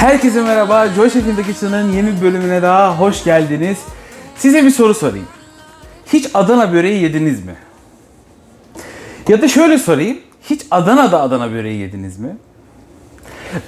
Herkese merhaba. Joy Şef'in Kitchen'ın yeni bir bölümüne daha hoş geldiniz. Size bir soru sorayım. Hiç Adana böreği yediniz mi? Ya da şöyle sorayım. Hiç Adana'da Adana böreği yediniz mi?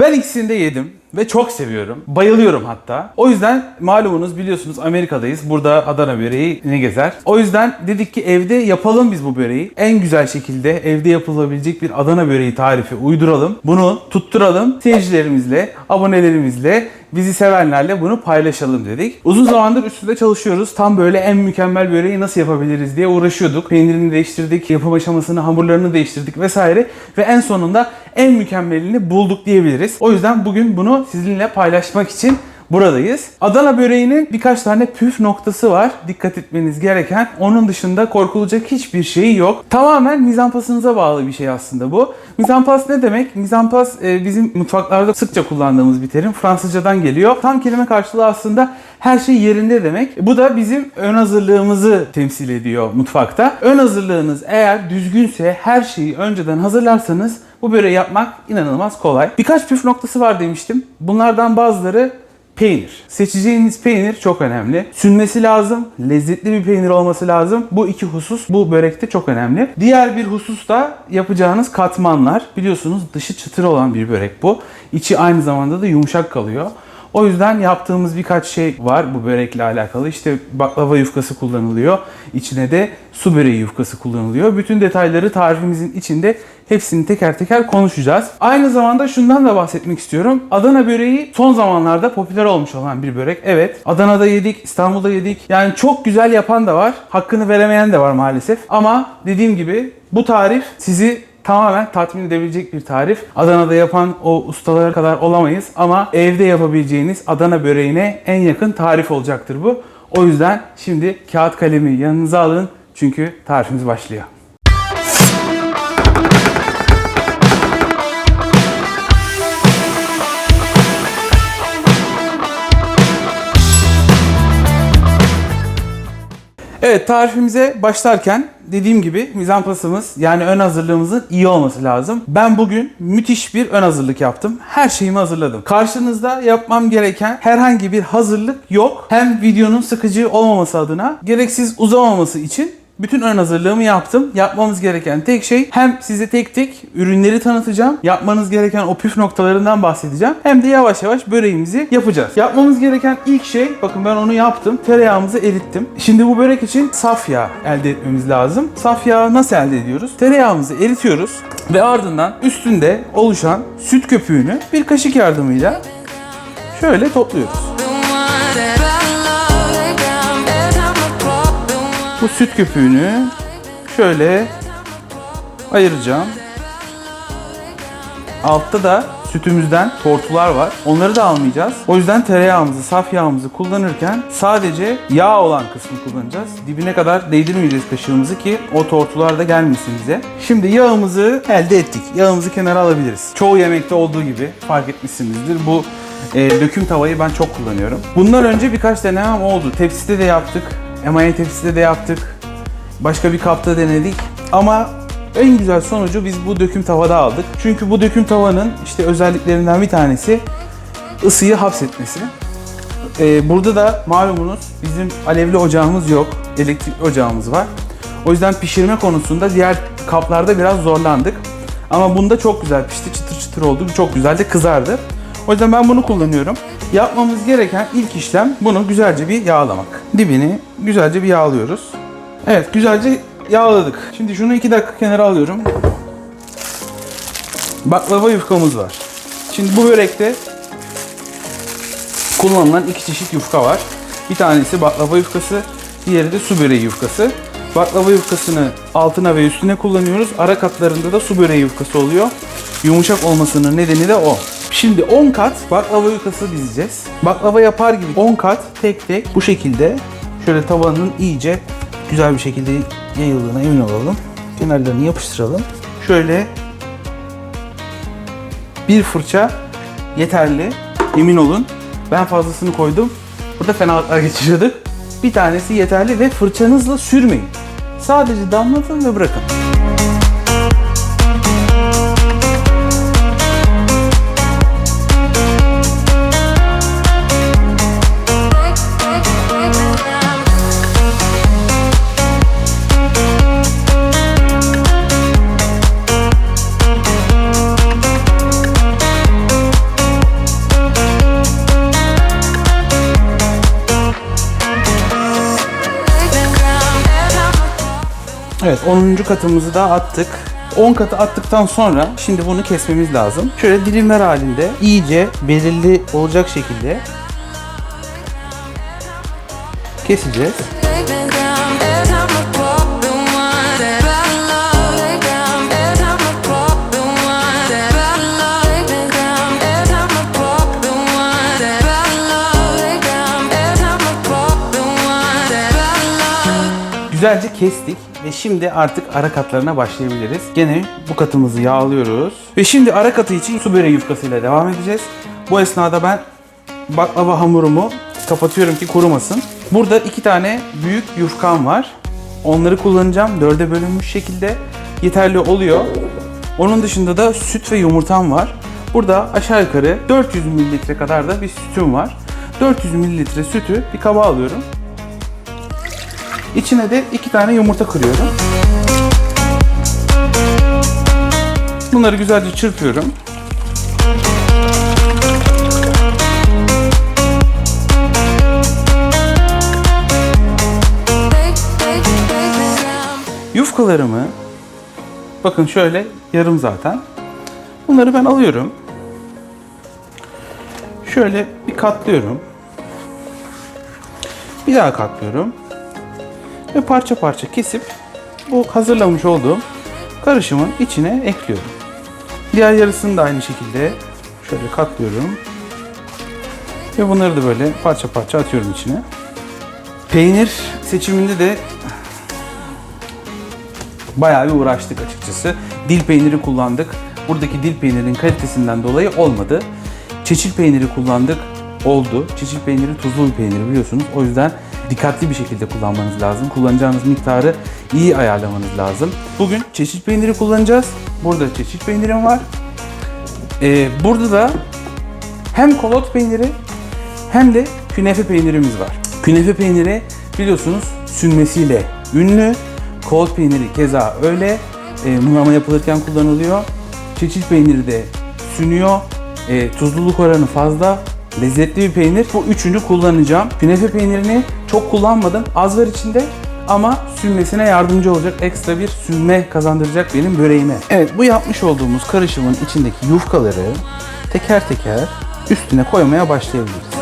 Ben ikisini de yedim ve çok seviyorum. Bayılıyorum hatta. O yüzden malumunuz biliyorsunuz Amerika'dayız. Burada Adana böreği ne gezer. O yüzden dedik ki evde yapalım biz bu böreği. En güzel şekilde evde yapılabilecek bir Adana böreği tarifi uyduralım. Bunu tutturalım. Seyircilerimizle, abonelerimizle, bizi sevenlerle bunu paylaşalım dedik. Uzun zamandır üstünde çalışıyoruz. Tam böyle en mükemmel böreği nasıl yapabiliriz diye uğraşıyorduk. Peynirini değiştirdik, yapım aşamasını, hamurlarını değiştirdik vesaire. Ve en sonunda en mükemmelini bulduk diyebiliriz. O yüzden bugün bunu sizinle paylaşmak için buradayız. Adana böreğinin birkaç tane püf noktası var. Dikkat etmeniz gereken. Onun dışında korkulacak hiçbir şey yok. Tamamen mizampasınıza bağlı bir şey aslında bu. Mizampas ne demek? Mizampas e, bizim mutfaklarda sıkça kullandığımız bir terim. Fransızcadan geliyor. Tam kelime karşılığı aslında her şey yerinde demek. Bu da bizim ön hazırlığımızı temsil ediyor mutfakta. Ön hazırlığınız eğer düzgünse her şeyi önceden hazırlarsanız bu böreği yapmak inanılmaz kolay. Birkaç püf noktası var demiştim. Bunlardan bazıları Peynir. Seçeceğiniz peynir çok önemli. Sünmesi lazım, lezzetli bir peynir olması lazım. Bu iki husus bu börekte çok önemli. Diğer bir husus da yapacağınız katmanlar. Biliyorsunuz dışı çıtır olan bir börek bu. İçi aynı zamanda da yumuşak kalıyor. O yüzden yaptığımız birkaç şey var bu börekle alakalı. İşte baklava yufkası kullanılıyor. İçine de su böreği yufkası kullanılıyor. Bütün detayları tarifimizin içinde hepsini teker teker konuşacağız. Aynı zamanda şundan da bahsetmek istiyorum. Adana böreği son zamanlarda popüler olmuş olan bir börek. Evet. Adana'da yedik, İstanbul'da yedik. Yani çok güzel yapan da var. Hakkını veremeyen de var maalesef. Ama dediğim gibi bu tarif sizi tamamen tatmin edebilecek bir tarif. Adana'da yapan o ustalara kadar olamayız ama evde yapabileceğiniz Adana böreğine en yakın tarif olacaktır bu. O yüzden şimdi kağıt kalemi yanınıza alın çünkü tarifimiz başlıyor. Evet tarifimize başlarken dediğim gibi mizampasımız yani ön hazırlığımızın iyi olması lazım. Ben bugün müthiş bir ön hazırlık yaptım. Her şeyimi hazırladım. Karşınızda yapmam gereken herhangi bir hazırlık yok. Hem videonun sıkıcı olmaması adına gereksiz uzamaması için bütün ön hazırlığımı yaptım. Yapmamız gereken tek şey hem size tek tek ürünleri tanıtacağım. Yapmanız gereken o püf noktalarından bahsedeceğim. Hem de yavaş yavaş böreğimizi yapacağız. Yapmamız gereken ilk şey bakın ben onu yaptım. Tereyağımızı erittim. Şimdi bu börek için saf yağ elde etmemiz lazım. Saf yağı nasıl elde ediyoruz? Tereyağımızı eritiyoruz ve ardından üstünde oluşan süt köpüğünü bir kaşık yardımıyla şöyle topluyoruz. Bu süt köpüğünü şöyle ayıracağım. Altta da sütümüzden tortular var. Onları da almayacağız. O yüzden tereyağımızı, saf yağımızı kullanırken sadece yağ olan kısmı kullanacağız. Dibine kadar değdirmeyeceğiz kaşığımızı ki o tortular da gelmesin bize. Şimdi yağımızı elde ettik. Yağımızı kenara alabiliriz. Çoğu yemekte olduğu gibi fark etmişsinizdir. Bu e, döküm tavayı ben çok kullanıyorum. Bundan önce birkaç denemem oldu. Tepside de yaptık. Tepside de yaptık. Başka bir kapta denedik. Ama en güzel sonucu biz bu döküm tavada aldık. Çünkü bu döküm tavanın işte özelliklerinden bir tanesi ısıyı hapsetmesi. Ee, burada da malumunuz bizim alevli ocağımız yok. Elektrikli ocağımız var. O yüzden pişirme konusunda diğer kaplarda biraz zorlandık. Ama bunda çok güzel pişti. Çıtır çıtır oldu. Çok güzel de kızardı. O yüzden ben bunu kullanıyorum. Yapmamız gereken ilk işlem bunu güzelce bir yağlamak. Dibini güzelce bir yağlıyoruz. Evet güzelce yağladık. Şimdi şunu 2 dakika kenara alıyorum. Baklava yufkamız var. Şimdi bu börekte kullanılan iki çeşit yufka var. Bir tanesi baklava yufkası, diğeri de su böreği yufkası. Baklava yufkasını altına ve üstüne kullanıyoruz. Ara katlarında da su böreği yufkası oluyor. Yumuşak olmasının nedeni de o. Şimdi 10 kat baklava yufkası dizeceğiz. Baklava yapar gibi 10 kat tek tek bu şekilde şöyle tavanın iyice güzel bir şekilde yayıldığına emin olalım. Kenarlarını yapıştıralım. Şöyle bir fırça yeterli. Emin olun. Ben fazlasını koydum. Burada fenalıklar geçiriyorduk. Bir tanesi yeterli ve fırçanızla sürmeyin. Sadece damlatın ve bırakın. Evet 10. katımızı da attık. 10 katı attıktan sonra şimdi bunu kesmemiz lazım. Şöyle dilimler halinde iyice belirli olacak şekilde keseceğiz. Güzelce kestik ve şimdi artık ara katlarına başlayabiliriz. Gene bu katımızı yağlıyoruz. Ve şimdi ara katı için su böreği yufkasıyla devam edeceğiz. Bu esnada ben baklava hamurumu kapatıyorum ki kurumasın. Burada iki tane büyük yufkam var. Onları kullanacağım. Dörde bölünmüş şekilde yeterli oluyor. Onun dışında da süt ve yumurtam var. Burada aşağı yukarı 400 mililitre kadar da bir sütüm var. 400 mililitre sütü bir kaba alıyorum. İçine de iki tane yumurta kırıyorum. Bunları güzelce çırpıyorum. Yufkalarımı bakın şöyle yarım zaten. Bunları ben alıyorum. Şöyle bir katlıyorum. Bir daha katlıyorum. Ve parça parça kesip bu hazırlamış olduğum karışımın içine ekliyorum. Diğer yarısını da aynı şekilde şöyle katlıyorum. Ve bunları da böyle parça parça atıyorum içine. Peynir seçiminde de bayağı bir uğraştık açıkçası. Dil peyniri kullandık. Buradaki dil peynirinin kalitesinden dolayı olmadı. Çeçil peyniri kullandık. Oldu. Çeçil peyniri tuzlu bir peynir biliyorsunuz. O yüzden dikkatli bir şekilde kullanmanız lazım. Kullanacağınız miktarı iyi ayarlamanız lazım. Bugün çeçil peyniri kullanacağız. Burada çeçil peynirim var. Ee, burada da hem kolot peyniri hem de künefe peynirimiz var. Künefe peyniri biliyorsunuz sünmesiyle ünlü. Kolot peyniri keza öyle. E, mumlama yapılırken kullanılıyor. Çeçil peyniri de sünüyor. E, tuzluluk oranı fazla. Lezzetli bir peynir. Bu üçünü kullanacağım. Künefe peynirini çok kullanmadım. Az var içinde ama sünmesine yardımcı olacak ekstra bir sünme kazandıracak benim böreğime. Evet bu yapmış olduğumuz karışımın içindeki yufkaları teker teker üstüne koymaya başlayabiliriz.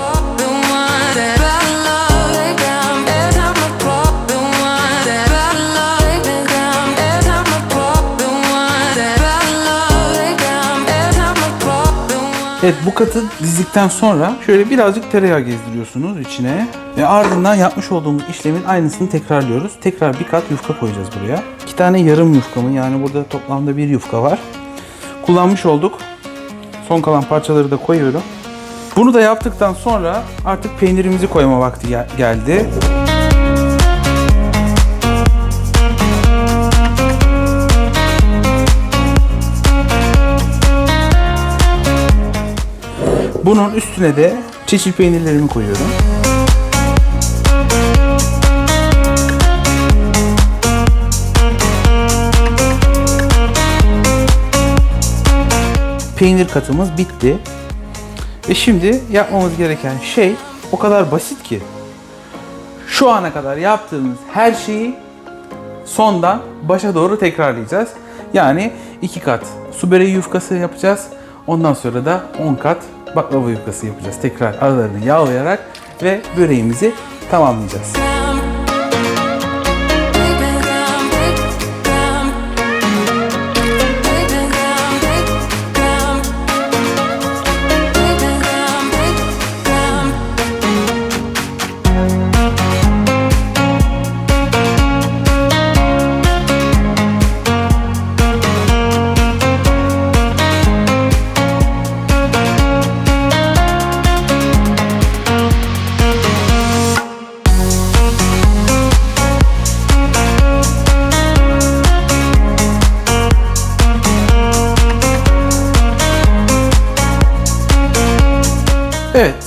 Evet bu katı dizdikten sonra şöyle birazcık tereyağı gezdiriyorsunuz içine. Ve ardından yapmış olduğumuz işlemin aynısını tekrarlıyoruz. Tekrar bir kat yufka koyacağız buraya. İki tane yarım yufkamın yani burada toplamda bir yufka var. Kullanmış olduk. Son kalan parçaları da koyuyorum. Bunu da yaptıktan sonra artık peynirimizi koyma vakti gel- geldi. Bunun üstüne de çeşit peynirlerimi koyuyorum. Peynir katımız bitti. Ve şimdi yapmamız gereken şey o kadar basit ki. Şu ana kadar yaptığımız her şeyi sondan başa doğru tekrarlayacağız. Yani iki kat su böreği yufkası yapacağız. Ondan sonra da 10 kat baklava yufkası yapacağız. Tekrar aralarını yağlayarak ve böreğimizi tamamlayacağız.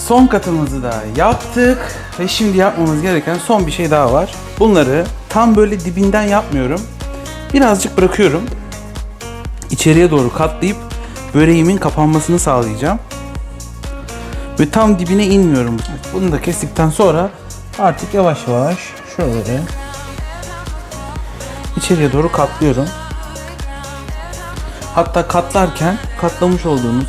Son katımızı da yaptık ve şimdi yapmamız gereken son bir şey daha var. Bunları tam böyle dibinden yapmıyorum. Birazcık bırakıyorum. İçeriye doğru katlayıp böreğimin kapanmasını sağlayacağım. Ve tam dibine inmiyorum. Bunu da kestikten sonra artık yavaş yavaş şöyle içeriye doğru katlıyorum. Hatta katlarken katlamış olduğunuz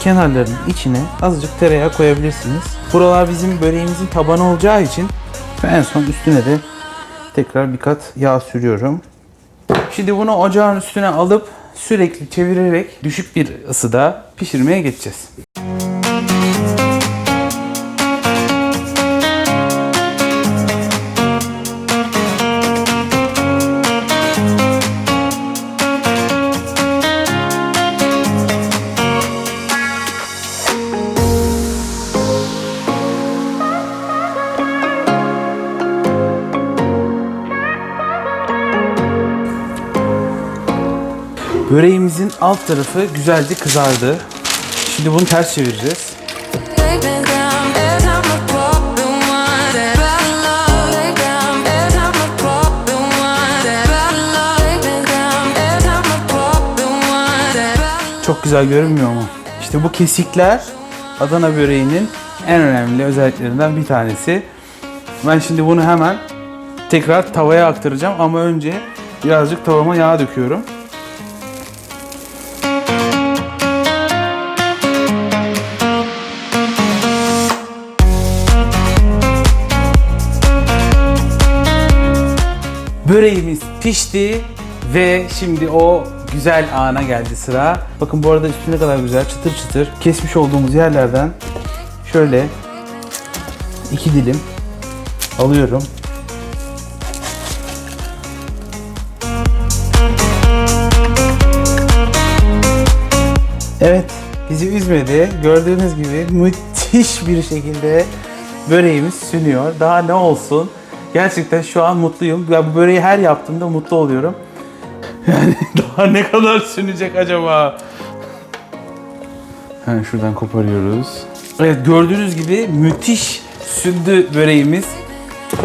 kenarların içine azıcık tereyağı koyabilirsiniz. Buralar bizim böreğimizin tabanı olacağı için ve en son üstüne de tekrar bir kat yağ sürüyorum. Şimdi bunu ocağın üstüne alıp sürekli çevirerek düşük bir ısıda pişirmeye geçeceğiz. Böreğimizin alt tarafı güzelce kızardı. Şimdi bunu ters çevireceğiz. Çok güzel görünmüyor mu? İşte bu kesikler Adana böreğinin en önemli özelliklerinden bir tanesi. Ben şimdi bunu hemen tekrar tavaya aktaracağım ama önce birazcık tavama yağ döküyorum. Böreğimiz pişti ve şimdi o güzel ana geldi sıra. Bakın bu arada üstü ne kadar güzel çıtır çıtır. Kesmiş olduğumuz yerlerden şöyle iki dilim alıyorum. Evet, bizi üzmedi. Gördüğünüz gibi müthiş bir şekilde böreğimiz sünüyor. Daha ne olsun? Gerçekten şu an mutluyum. Ben bu böreği her yaptığımda mutlu oluyorum. Yani daha ne kadar sünecek acaba? Hemen şuradan koparıyoruz. Evet gördüğünüz gibi müthiş sündü böreğimiz.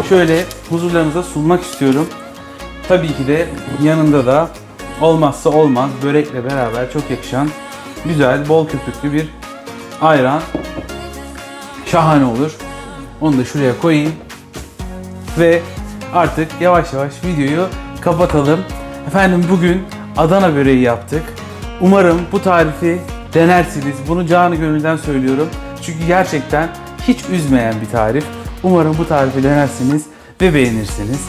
Şöyle huzurlarınıza sunmak istiyorum. Tabii ki de yanında da olmazsa olmaz börekle beraber çok yakışan güzel bol köpüklü bir ayran. Şahane olur. Onu da şuraya koyayım. Ve artık yavaş yavaş videoyu kapatalım. Efendim bugün Adana böreği yaptık. Umarım bu tarifi denersiniz. Bunu canı gönülden söylüyorum. Çünkü gerçekten hiç üzmeyen bir tarif. Umarım bu tarifi denersiniz ve beğenirsiniz.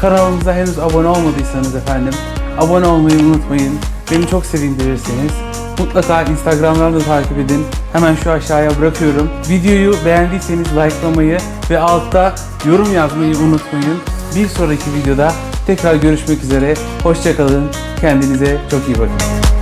Kanalımıza henüz abone olmadıysanız efendim abone olmayı unutmayın. Beni çok sevindirirsiniz. Mutlaka Instagram'dan da takip edin. Hemen şu aşağıya bırakıyorum. Videoyu beğendiyseniz likelamayı ve altta yorum yazmayı unutmayın. Bir sonraki videoda tekrar görüşmek üzere. Hoşçakalın. Kendinize çok iyi bakın.